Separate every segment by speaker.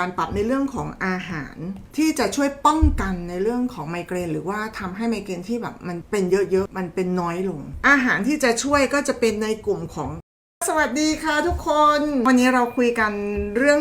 Speaker 1: การปรับในเรื่องของอาหาร ที่จะช่วยป้องกันในเรื่องของไมเกรน หรือว่าทำให้ไมเกรนที่แบบมันเป็นเยอะๆ มันเป็นน้อยลง อาหารที่จะช่วยก็จะเป็นในกลุ่มของ สวัสดีค่ะทุกคน วันนี้เราคุยกันเรื่อง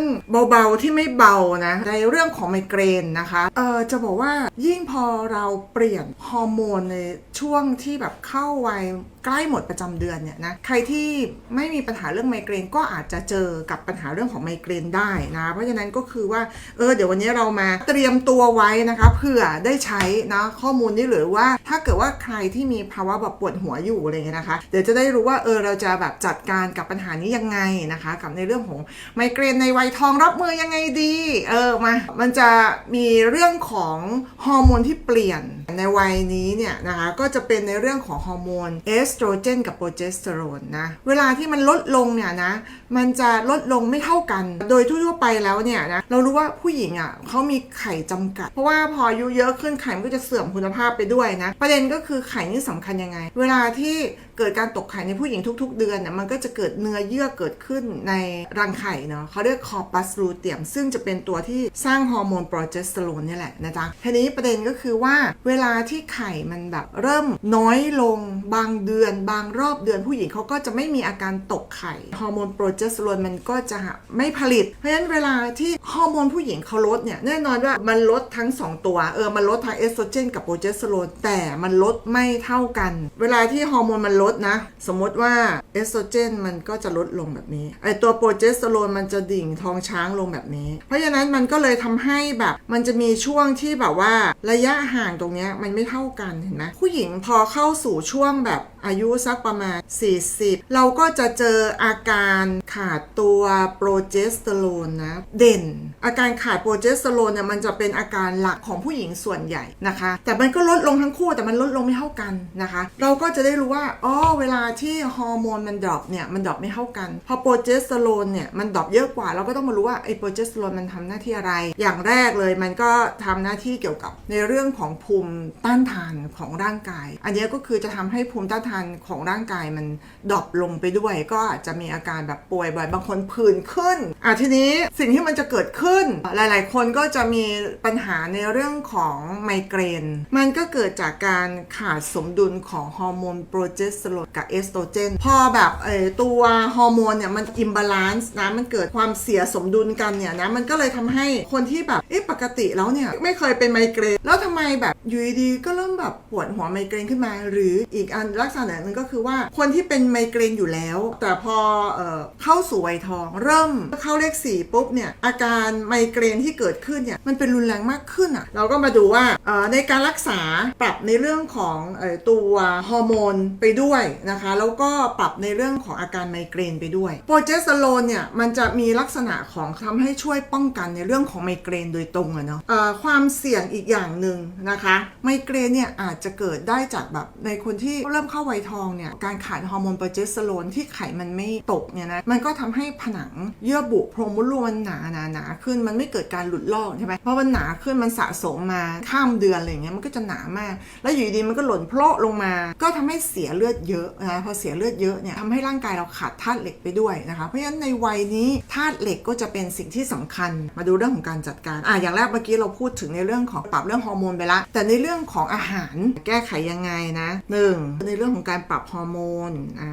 Speaker 1: เบาๆที่ไม่เบานะในเรื่องของไมเกรนนะคะเออจะบอกว่ายิ่งพอเราเปลี่ยนฮอร์โมนในช่วงที่แบบเข้าวัย ใกล้หมดประจำเดือนเนี่ยนะใครที่ไม่มีปัญหาเรื่องไมเกรนก็อาจจะเจอกับปัญหาเรื่องของไมเกรนได้นะเพราะฉะนั้นก็คือว่าเออเดี๋ยววันนี้เรามาเตรียมตัวไว้นะคะเผื่อได้ใช้นะข้อมูลนี้หรือว่าถ้าเกิดว่าใครที่มีภาวะแบบปวดหัวอยู่อะไรเงี้ยนะคะ เดี๋ยวจะได้รู้ว่าเออเราจะแบบจัดการกับปัญหานี้ยังไงนะคะ กับในเรื่องของไมเกรนในวัยทองรับมือยังไงดีเออมามันจะมีเรื่องของฮอร์โมนที่เปลี่ยนในวัยนี้เนี่ยนะคะก็จะเป็นในเรื่องของฮอร์โมนเอสโตรเจนกับโปรเจสเตอโรนนะเวลาที่มันลดลงเนี่ยนะมันจะลดลงไม่เท่ากัน โดยทั่วไปแล้วเนี่ยนะเรารู้ว่าผู้หญิงอะเขามีไข่จำกัด เพราะว่าพออายุเยอะขึ้นไข่มันก็จะเสื่อมคุณภาพไปด้วยนะประเด็นก็คือไข่นี่สำคัญยังไง เวลาที่เกิดการตกไข่ในผู้หญิงทุก ๆ เดือนเนี่ยมันก็จะเกิดเนื้อเยื่อเกิดขึ้นในรังไข่เนาะเขาเรียกคอปัสลูเตียม ซึ่งจะเป็นตัวที่สร้างฮอร์โมนโปรเจสเตอโรนนี่แหละนะจ๊ะทีนี้ประเด็นก็คือว่าเวลาที่ไข่มันแบบเริ่มน้อยลงบางเดือนือนบางรอบเดือนผู้หญิงเขาก็จะไม่มีอาการตกไข่ฮอร์โมนโปรเจสเตอโรนมันก็จะไม่ผลิต เพราะฉะนั้นเวลาที่ฮอร์โมนผู้หญิงเขาลดเนี่ยแน่นอนว่ามันลดทั้ง 2 ตัวเออมันลดทั้งเอสโตรเจนกับโปรเจสเตอโรนแต่มันลดไม่เท่ากัน เวลาที่ฮอร์โมนมันลดนะ สมมติว่าเอสโตรเจนมันก็จะลดลงแบบนี้ไอตัวโปรเจสเตอโรนมันจะดิ่งทองช้างลงแบบนี้ เพราะฉะนั้นมันก็เลยทำให้แบบมันจะมีช่วงที่แบบว่าระยะห่างตรงนี้มันไม่เท่ากันเห็นไหมผู้หญิงพอเข้าสู่ช่วงแบบอาายุสักประมาณ 40 เราก็จะเจออาการขาดตัวโปรเจสเตอโรนนะ เด่น อาการขาดโปรเจสเตอโรนเนี่ยมันจะเป็นอาการหลักของผู้หญิงส่วนใหญ่นะคะ แต่มันก็ลดลงทั้งคู่แต่มันลดลงไม่เท่ากันนะคะ เราก็จะได้รู้ว่าอ๋อเวลาที่ฮอร์โมนมันดรอปเนี่ยมันดรอปไม่เท่ากัน พอโปรเจสเตอโรนเนี่ยมันดรอปเยอะกว่าเราก็ต้องมารู้ว่าไอ้โปรเจสเตอโรนมันทำหน้าที่อะไร อย่างแรกเลยมันก็ทำหน้าที่เกี่ยวกับในเรื่องของภูมิต้านทานของร่างกาย อันนี้ก็คือจะทำให้ภูมิต้านทานของร่างกายมันดรอปลงไปด้วย ก็อาจจะมีอาการแบบป่วยบ่อยบางคนผื่นขึ้นอะทีนี้สิ่งที่มันจะเกิดขึ้น หลาย ๆ คนก็จะมีปัญหาในเรื่องของไมเกรน มันก็เกิดจากการขาดสมดุลของฮอร์โมนโปรเจสเตอโรนกับเอสโตรเจนพอแบบเออตัวฮอร์โมนเนี่ยมันอิมบาลานซ์นะมันเกิดความเสียสมดุลกันเนี่ยนะมันก็เลยทำให้คนที่แบบเอ๊ะปกติแล้วเนี่ยไม่เคยเป็นไมเกรน แล้วทำไมแบบ อยู่ดีก็เริ่มแบบปวดหัวไมเกรนขึ้นมา หรืออีกอันลักษณะหนึ่งก็คือว่าคนที่เป็นไมเกรนอยู่แล้ว แต่พอเอ่อเข้าสู่วัยทอง เริ่มเข้าเลขสี่ปุ๊บเนี่ยอาการไมเกรนที่เกิดขึ้นเนี่ยมันเป็นรุนแรงมากขึ้นอะเราก็มาดูว่าเอ่อในการรักษาปรับในเรื่องของออตัวฮอร์โมนไปด้วยนะคะ แล้วก็ปรับในเรื่องของอาการไมเกรนไปด้วยโปรเจสเตอโรนเนี่ยมันจะมีลักษณะของทำให้ช่วยป้องกันในเรื่องของไมเกรนโดยตรงอะเนาะความเสี่ยงอีกอย่างหนึ่งนะคะไมเกรนเนี่ยอาจจะเกิดได้จากแบบในคนที่เริ่มเข้าวัยทองเนี่ยการขาดฮอร์โมนโปรเจสเตอโรนที่ไขมันไม่ตกเนี่ยนะมันก็ทำให้ผนังเยื่อบุโพรงมดลูกมันหนาหนาหนาขึ้นมันไม่เกิดการหลุดลอกใช่ไหมเพราะมันหนาขึ้นมันสะสมมาข้ามเดือนอะไรเงี้ยมันก็จะหนามาก แล้วอยู่ดีมันก็หล่นโพละลงมา ก็ทำให้เสียเลือดเยอะนะพอเสียเลือดเยอะเนี่ยทำให้ร่างกายเราขาดธาตุเหล็กไปด้วยนะคะเพราะฉะนั้นในวัยนี้ธาตุเหล็กก็จะเป็นสิ่งที่สำคัญมาดูเรื่องของการจัดการอะอย่างแรกเมื่อกี้เราพูดถึงในเรื่องของปรับเรื่องฮอร์โมนไปละแต่ในเรื่องของอาหารแก้ไขยังไงนะหนึ่งในเรื่องของการปรับฮอร์โมนอ่า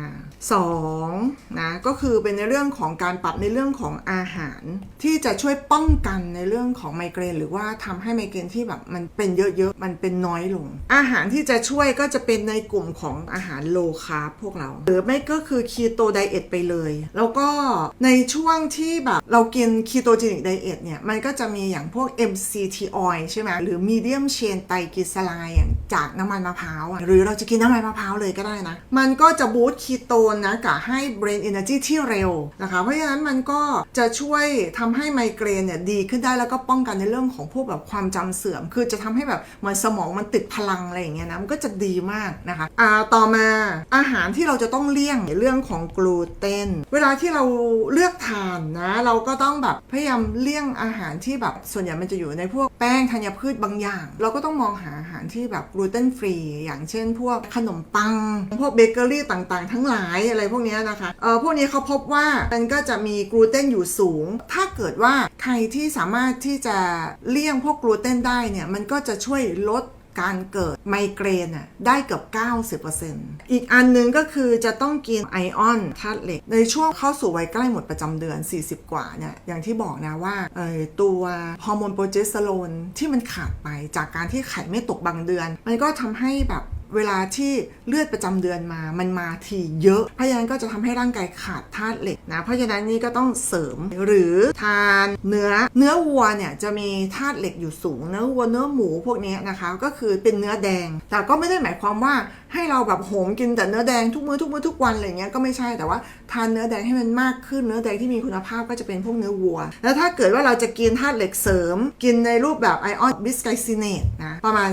Speaker 1: สองนะก็คือเป็นในเรื่องของการปรับในเรื่องของอาหาร ที่จะช่วยป้องกันในเรื่องของไมเกรน หรือว่าทำให้ไมเกรนที่แบบมันเป็นเยอะๆมันเป็นน้อยลง อาหารที่จะช่วยก็จะเป็นในกลุ่มของอาหารโลคาร์บพวกเรา หรือไม่ก็คือคีโตไดเอทไปเลย แล้วก็ในช่วงที่แบบเรากินคีโตเจนิกไดเอทเนี่ยมันก็จะมีอย่างพวก MCT oil ใช่ไหมหรือ medium chain ไตรกลีเซอไรด์อย่างจากน้ำมันมะพร้าวหรือเราจะกินน้ำมันมะพร้าวเลยก็ได้นะ มันก็จะบูสต์คีโตนนะกับให้ brain energy ที่เร็วนะคะ เพราะฉะนั้นมันก็จะช่วยทำให้ไมเกรนเนี่ยดีขึ้นได้แล้วก็ป้องกันในเรื่องของพวกแบบความจำเสื่อม คือจะทำให้แบบเหมือนสมองมันติดพลังอะไรอย่างเงี้ยนะมันก็จะดีมากนะคะอ่าต่อมาอาหารที่เราจะต้องเลี่ยงเรื่องของกลูเตนเวลาที่เราเลือกทานนะเราก็ต้องแบบพยายามเลี่ยงอาหารที่แบบส่วนใหญ่มันจะอยู่ในพวกแป้งธัญพืชบางอย่าง เราก็ต้องมององหาอาหารที่แบบกลูเตนฟรี อย่างเช่น พวกขนมปัง พวกเบเกอรี่ต่างๆ ทั้งหลายอะไรพวกนี้นะคะเออพวกนี้เขาพบว่ามันก็จะมีกลูเตนอยู่สูง ถ้าเกิดว่าใครที่สามารถที่จะเลี่ยงพวกกลูเตนได้เนี่ยมันก็จะช่วยลด การเกิดไมเกรนอะได้เกือบ 90%อีกอันหนึงก็คือจะต้องกินไอออนธาตุเหล็ก ในช่วงเข้าสู่วัยใกล้หมดประจำเดือน 40 กว่าเนี่ยอย่างที่บอกนะว่าตัวฮอร์โมนโปรเจสเตอโรนที่มันขาดไปจากการที่ไข่ไม่ตกบางเดือน มันก็ทำให้แบบ เวลาที่เลือดประจำเดือนมา มันมาทีเยอะ เพราะฉะนั้นก็จะทำให้ร่างกายขาดธาตุเหล็กนะ เพราะฉะนั้นนี่ก็ต้องเสริมหรือทานเนื้อ เนื้อวัวเนี่ยจะมีธาตุเหล็กอยู่สูง เนื้อวัวเนื้อหมูพวกนี้นะคะ ก็คือเป็นเนื้อแดง แต่ก็ไม่ได้หมายความว่าให้เราแบบโหมกินแต่เนื้อแดงทุกมื้อทุกมื้อทุกวันอะไรเงี้ยก็ไม่ใช่ แต่ว่าทานเนื้อแดงให้มันมากขึ้น เนื้อแดงที่มีคุณภาพก็จะเป็นพวกเนื้อวัว แล้วถ้าเกิดว่าเราจะกินธาตุเหล็กเสริม กินในรูปแบบไอออนบิสไกซิเนตนะ ประมาณ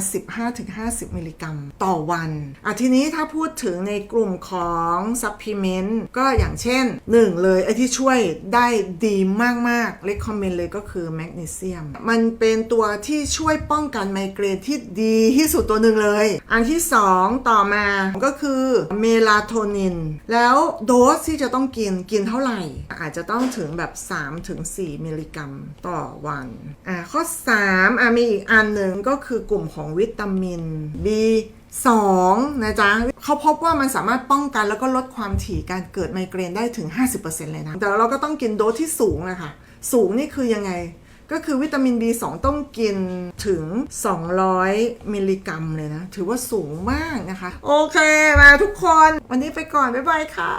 Speaker 1: 15-50 มิลลิกรัมต่อวันอะทีนี้ถ้าพูดถึงในกลุ่มของซัพพลีเมนต์ก็อย่างเช่น 1 เลยไอที่ช่วยได้ดีมากๆเลคคอมเมนต์เลยก็คือแมกนีเซียมมันเป็นตัวที่ช่วยป้องกันไมเกรนที่ดีที่สุดตัวหนึ่งเลย อันที่ 2 ต่อมาก็คือเมลาโทนิน แล้วโดสที่จะต้องกินกินเท่าไหร่ อาจจะต้องถึงแบบ 3-4 มิลลิกรัมต่อวันอ่าข้อ 3อะมีอีกอันหนึ่งก็คือกลุ่มของวิตามิน B 2นะจ๊ะเขาพบว่ามันสามารถป้องกันแล้วก็ลดความถี่การเกิดไมเกรนได้ถึง 50%เลยนะ แต่เราก็ต้องกินโดสที่สูงนะคะ สูงนี่คือยังไง ก็คือวิตามิน B2 ต้องกินถึง 200 มิลลิกรัมเลยนะ ถือว่าสูงมากนะคะ โอเค มาทุกคน วันนี้ไปก่อน บ๊ายบายค่ะ